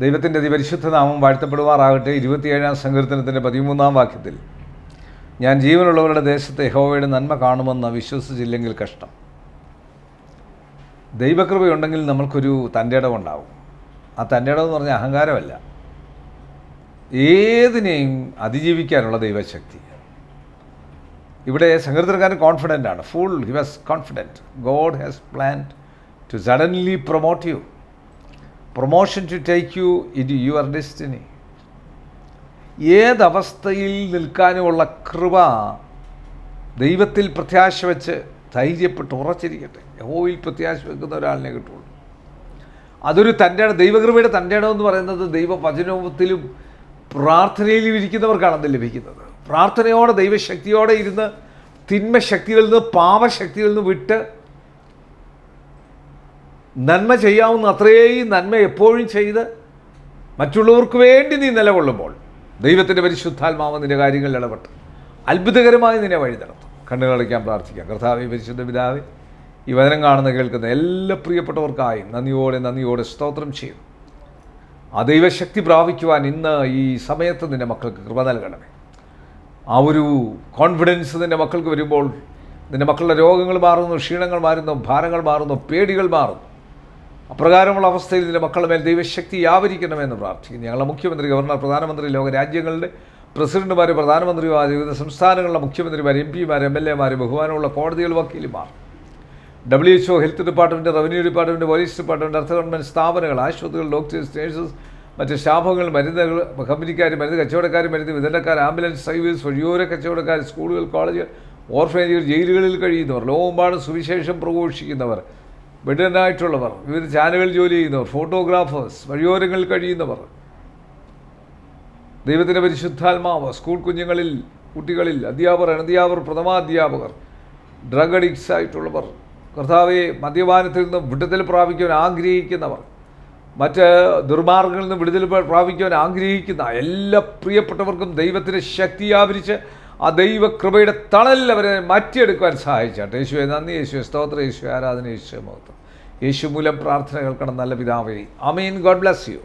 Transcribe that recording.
ദൈവത്തിന്റെ അതിപരിശുദ്ധ നാമം വാഴ്ത്തപ്പെടുമാറാകട്ടെ. ഇരുപത്തിയേഴാം സങ്കീർത്തനത്തിന്റെ പതിമൂന്നാം വാക്യത്തിൽ ഞാൻ ജീവനുള്ളവരുടെ ദേശത്തെ യഹോവയുടെ നന്മ കാണുമെന്ന് വിശ്വസിച്ചില്ലെങ്കിൽ കഷ്ടം. ദൈവകൃപയുണ്ടെങ്കിൽ നമ്മൾക്കൊരു തന്റെ ഇടമുണ്ടാവും ആ തന്റെ എന്ന് പറഞ്ഞാൽ അഹങ്കാരമല്ല. ഏതിനെയും അതിജീവിക്കാനുള്ള ദൈവശക്തി. ഇവിടെ സങ്കീർത്തനക്കാരൻ കോൺഫിഡന്റ് ആണ്. Full he was confident God has plan to suddenly promote you promotion to take you in your destiny ഏതവസ്ഥയിൽ നിൽക്കാനുമുള്ള കൃപ ദൈവത്തിൽ പ്രത്യാശ വെച്ച് ധൈര്യപ്പെട്ട് ഉറച്ചിരിക്കട്ടെ. യഹോയിൽ പ്രത്യാശ വെക്കുന്ന ഒരാളിനെ കിട്ടുള്ളൂ. അതൊരു തന്റെ ദൈവകൃപയുടെ തന്റെ എന്ന് പറയുന്നത് ദൈവവചനത്തിലും പ്രാർത്ഥനയിലും ഇരിക്കുന്നവർക്കാണ് അത് ലഭിക്കുന്നത്. പ്രാർത്ഥനയോടെ ദൈവശക്തിയോടെ ഇരുന്ന് തിന്മശക്തികളിൽ നിന്ന് പാപശക്തികളിൽ നിന്ന് വിട്ട് നന്മ ചെയ്യാവുന്ന അത്രയും നന്മ എപ്പോഴും ചെയ്ത് മറ്റുള്ളവർക്ക് വേണ്ടി നീ നിലകൊള്ളുമ്പോൾ ദൈവത്തിന്റെ പരിശുദ്ധാത്മാവ് നിന്റെ കാര്യങ്ങളിൽ ഇടപെട്ട് അത്ഭുതകരമായി നിന്നെ വഴി നടത്തും. കണ്ണുകളിക്കാൻ പ്രാർത്ഥിക്കാം. കർത്താവെ പരിശുദ്ധ പിതാവെ ഈ വചനം കാണുന്ന കേൾക്കുന്ന എല്ലാ പ്രിയപ്പെട്ടവർക്കായും നന്ദിയോടെ നന്ദിയോടെ സ്തോത്രം ചെയ്യും ആ ദൈവശക്തി പ്രാപിക്കുവാൻ ഇന്ന് ഈ സമയത്ത് നിന്റെ മക്കൾക്ക് കൃപ നൽകണമേ. ആ ഒരു കോൺഫിഡൻസ് നിന്റെ മക്കൾക്ക് വരുമ്പോൾ നിന്റെ മക്കളുടെ രോഗങ്ങൾ മാറുന്നു ക്ഷീണങ്ങൾ മാറുന്നു ഭാരങ്ങൾ മാറുന്നു പേടികൾ മാറുന്നു. അപ്രകാരമുള്ള അവസ്ഥയിൽ നിന്റെ മക്കളുടെ മേൽ ദൈവശക്തി വ്യാപരിക്കണമെന്ന് പ്രാർത്ഥിക്കുന്നു. ഞങ്ങളുടെ മുഖ്യമന്ത്രി ഗവർണർ പ്രധാനമന്ത്രി ലോക രാജ്യങ്ങളുടെ പ്രസിഡന്റുമാർ പ്രധാനമന്ത്രിമാർ വിവിധ സംസ്ഥാനങ്ങളിലെ മുഖ്യമന്ത്രിമാർ എം പിമാർ എം എൽ എമാർ ബഹുമാനമുള്ള കോടതികൾ വക്കീലുമാർ. W H O health department revenue department police department അർത്ഥ ഗവൺമെന്റ് സ്ഥാപനങ്ങൾ ആശുപത്രികൾ ഡോക്ടേഴ്സ് നേഴ്സസ് മറ്റ് ശാപങ്ങൾ മരുന്നുകൾ കമ്പനിക്കാർ മരുന്ന് കച്ചവടക്കാർ മരുന്ന് വിതരണക്കാർ ആംബുലൻസ് സർവീസ് വഴിയോര കച്ചവടക്കാർ സ്കൂളുകൾ കോളേജുകൾ ഓർഫനേജുകൾ ജയിലുകളിൽ കഴിയുന്നവർ ലോകമ്പാടും സുവിശേഷം പ്രഘോഷിക്കുന്നവർ വിടനായിട്ടുള്ളവർ വിവിധ ചാനലുകളിൽ ജോലി ചെയ്യുന്നവർ ഫോട്ടോഗ്രാഫേഴ്സ് വഴിയോരങ്ങളിൽ കഴിയുന്നവർ ദൈവത്തിന്റെ പരിശുദ്ധാത്മാവ് സ്കൂൾ കുഞ്ഞുങ്ങളിൽ കുട്ടികളിൽ അധ്യാപകർ അനധ്യാപകർ പ്രഥമാധ്യാപകർ ഡ്രഗ് അഡിക്ട്സ് ആയിട്ടുള്ളവർ കർത്താവെ മദ്യപാനത്തിൽ നിന്ന് വിടുതൽ പ്രാപിക്കുവാൻ ആഗ്രഹിക്കുന്നവർ മറ്റ് ദുർമാർഗങ്ങളിൽ നിന്ന് വിടുതൽ പ്രാപിക്കുവാൻ ആഗ്രഹിക്കുന്ന എല്ലാ പ്രിയപ്പെട്ടവർക്കും ദൈവത്തിന്റെ ശക്തി ആവരിച്ച് ആ ദൈവകൃപയുടെ തണലിൽ അവരെ മാറ്റിയെടുക്കുവാൻ സഹായിച്ചാട്ടെ. യേശുവെ നന്ദി യേശുവെ സ്തോത്ര യേശു ആരാധന യേശു മഹത്വം. യേശു മൂലം പ്രാർത്ഥന കേൾക്കണം നല്ല പിതാവേ. അമീൻ ഗോഡ് ബ്ലസ് യു.